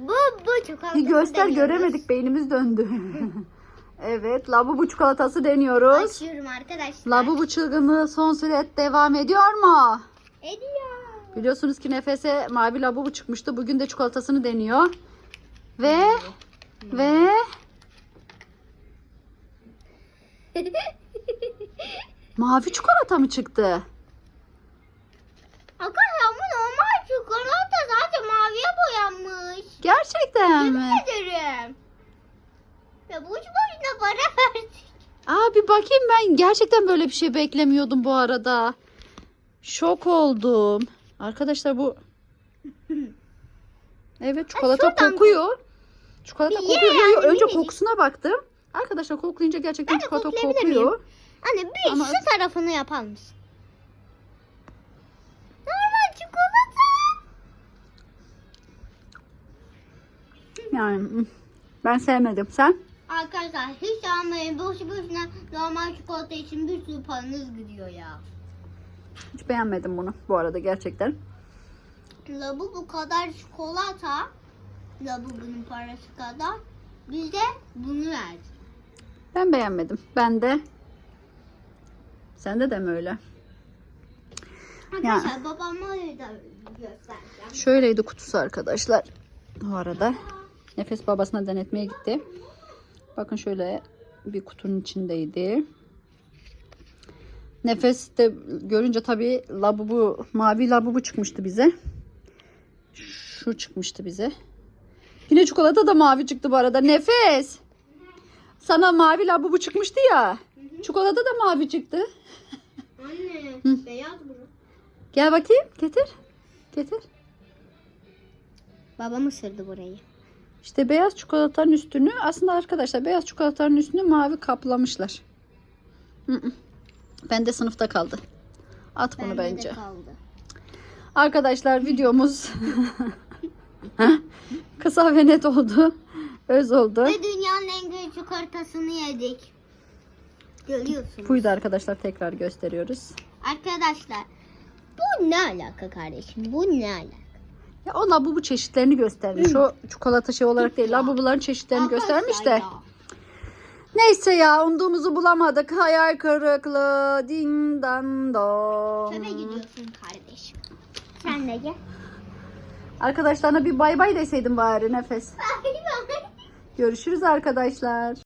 bu bu çikolatası Göster deniyoruz. göremedik beynimiz döndü. evet labubu çikolatası deniyoruz. Açıyorum arkadaşlar. Labubu çılgınlığı son süret devam ediyor mu? Ediyor. Biliyorsunuz ki nefese mavi labubu çıkmıştı. Bugün de çikolatasını deniyor. Ve ve mavi çikolata mı çıktı? Arkadaşlar bu normal çikolata zaten maviye boyanmış. Gerçekten mi? Ederim. Ya ucu boşuna para verdik. Aa bir bakayım ben gerçekten böyle bir şey beklemiyordum bu arada. Şok oldum. Arkadaşlar bu Evet çikolata şuradan kokuyor. Çikolata Bir ye kokuyor. Yo, yo, yani, önce minicik. kokusuna baktım. Arkadaşlar koklayınca gerçekten Ben de çikolata koklayabilir kokuyor. Anne bir Ama- şu tarafını yapar mısın? Yani ben sevmedim. Sen? Arkadaşlar hiç almayın. Boşu boşuna normal çikolata için bir sürü paranız gidiyor ya. Hiç beğenmedim bunu bu arada gerçekten. Labu bu kadar çikolata. Labubu'nun parası kadar. Biz de bunu verdik. Ben beğenmedim. Ben de. Sende de mi öyle? Arkadaşlar babama da göstereceğim. Şöyleydi kutusu arkadaşlar. Bu arada. Nefes babasına denetmeye gitti. Bakın şöyle bir kutunun içindeydi. Nefes de görünce tabii labubu, mavi labubu çıkmıştı bize. Şu çıkmıştı bize. Yine çikolata da mavi çıktı bu arada. Nefes. Sana mavi labubu çıkmıştı ya. Çikolata da mavi çıktı. Anne beyaz bu. Gel bakayım. Getir. Getir. Babam ısırdı burayı. İşte beyaz çikolatanın üstünü aslında arkadaşlar beyaz çikolatanın üstünü mavi kaplamışlar. Ben de sınıfta kaldı. At bunu Bende de bence. kaldı. Arkadaşlar videomuz kısa ve net oldu. Öz oldu. Ve dünyanın en güzel çikolatasını yedik. Görüyorsunuz. Buydu arkadaşlar tekrar gösteriyoruz. Arkadaşlar bu ne alaka kardeşim? Bu ne alaka? Ya o labubu çeşitlerini göstermiş. O çikolata şey olarak değil labubuların çeşitlerini göstermiş de. Arkadaşlar ya. Neyse ya umduğumuzu bulamadık. Hayal kırıklığı. Ding dan dong. Çöpe gidiyorsun kardeşim. Sen de gel. Arkadaşlarına bir bay bay deseydin bari nefes. Bay bay. Görüşürüz arkadaşlar.